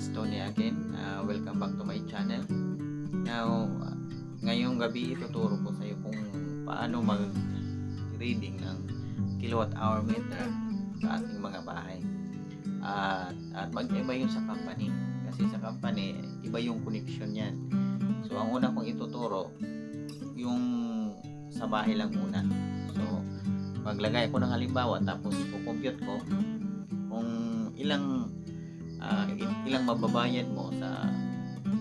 it's Tony again. Uh, welcome back to my channel. Now, ngayong gabi ituturo ko sa iyo kung paano mag-reading ng kilowatt hour meter sa ating mga bahay. At, at mag-iba yung sa company. Kasi sa company, iba yung connection yan. So, ang una kong ituturo, yung sa bahay lang muna. So, maglagay ako ng halimbawa tapos i-compute ko kung ilang il- ilang mababayad mo sa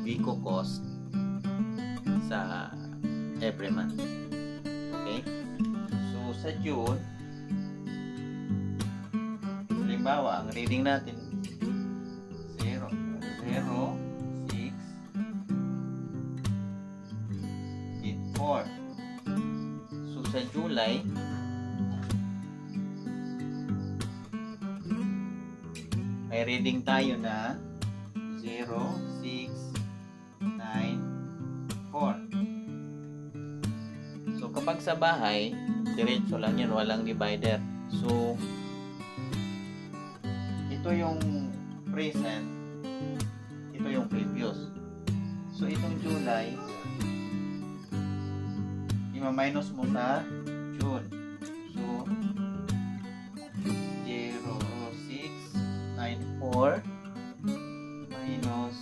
Vico cost sa every month. Okay? So, sa June, halimbawa, ang reading natin 0, 0, 6, 8, 4. So, sa July, reading tayo na 0, 6, 9, 4. So, kapag sa bahay, diretso lang yan, walang divider. So, ito yung present, ito yung previous. So, itong July, ima-minus mo sa June. So, 4 minus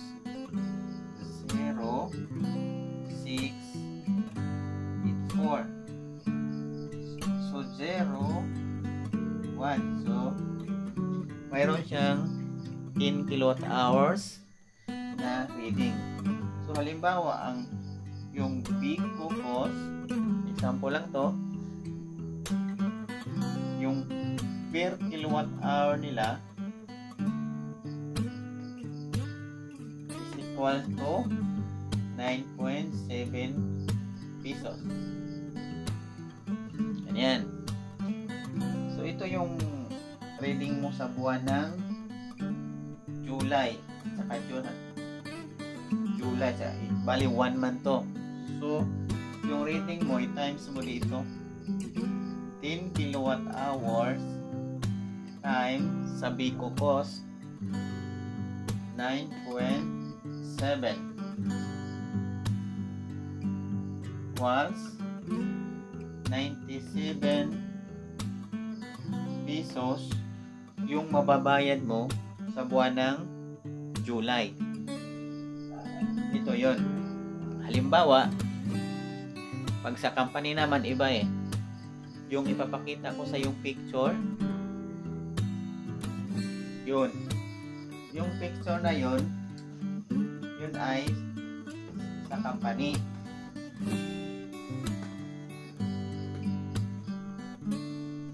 0, 6, 8, 4. So, 0, 1. So, mayroon siyang 10 kilowatt hours na reading. So, halimbawa, ang yung ko cost, example lang to, yung per kilowatt hour nila is equal to 9.7 pesos. Ganyan. So, ito yung reading mo sa buwan ng July. Saka June. July. Sa, bali, one month to. So, yung reading mo, i-times mo dito. 10 kilowatt hours times sa Bico cost 9.7 was 97 pesos yung mababayad mo sa buwan ng July. Ito yon. Halimbawa, pag sa company naman iba eh. Yung ipapakita ko sa yung picture, yun. Yung picture na yun, yun ay sa company.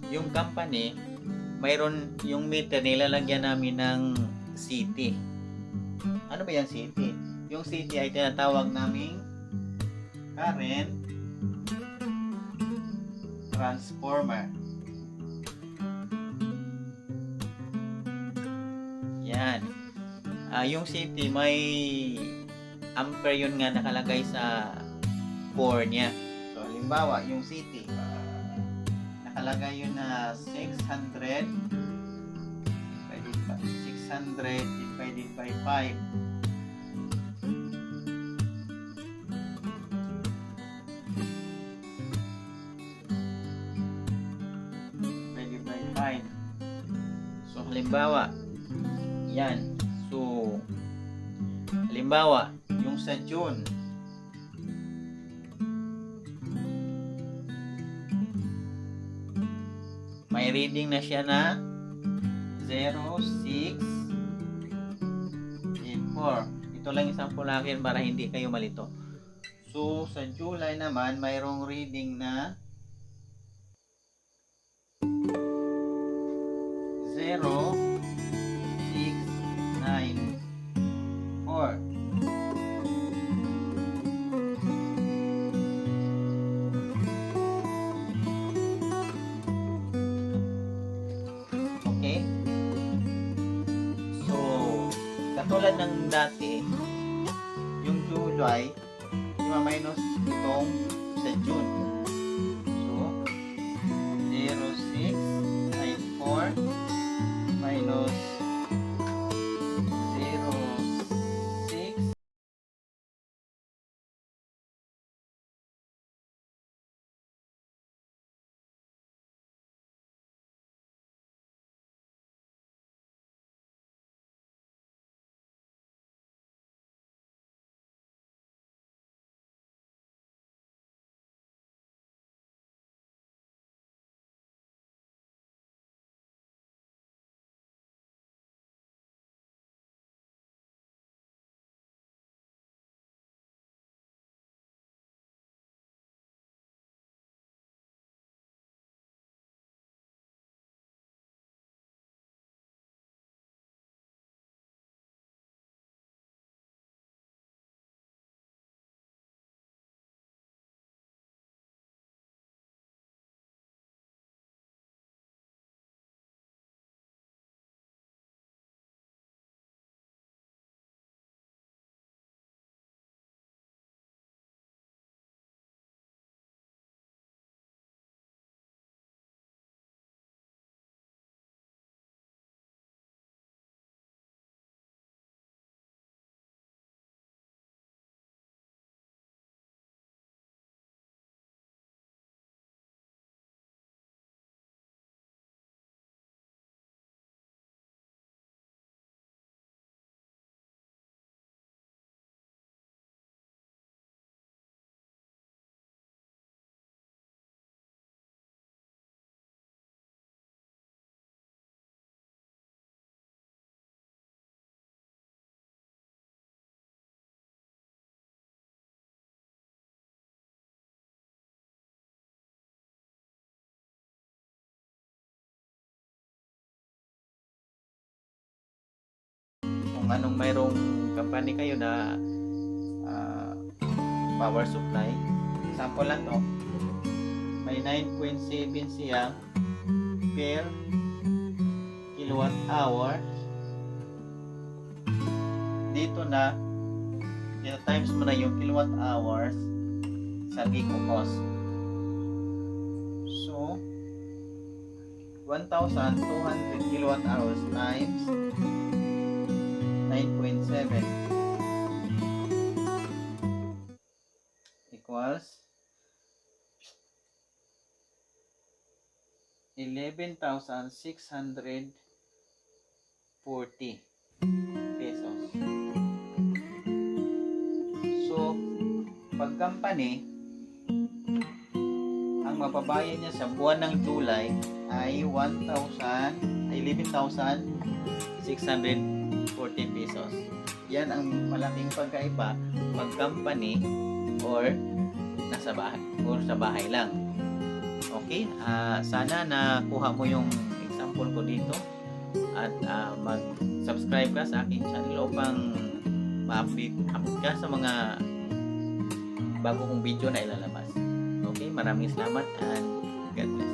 Yung company, mayroon yung meter nilalagyan namin ng city. Ano ba yung city? Yung city ay tinatawag naming current transformer. Ah, yung city may ampere yun nga nakalagay sa core niya. So, halimbawa, yung city nakalagay yun na 600 divided by 600 divided by 5 divided by 5 so halimbawa yan so halimbawa yung sa June may reading na siya na 0, 6, 8, 4. Ito lang isang pulakin para hindi kayo malito. So, sa July naman, mayroong reading na 0, katulad ng dati, yung July, ima-minus itong sa June. So, 0694 minus kung anong mayroong company kayo na ah, power supply. Example lang to. May 9.7 siya per kilowatt hour. Dito na dito times mo na yung kilowatt hours sa Gico cost. So, 1,200 kilowatt hours times 9.7 equals 11,640 pesos. So, pag company, ang mapabayad niya sa buwan ng July ay 1,000 ay 11,640 pesos. Yan ang malaking pagkaiba pag company or nasa bahay or sa bahay lang. Okay? ah sana nakuha mo yung example ko dito at ah, mag-subscribe ka sa aking channel upang ma-update update ka sa mga bago kong video na ilalabas. Okay? Maraming salamat and God bless.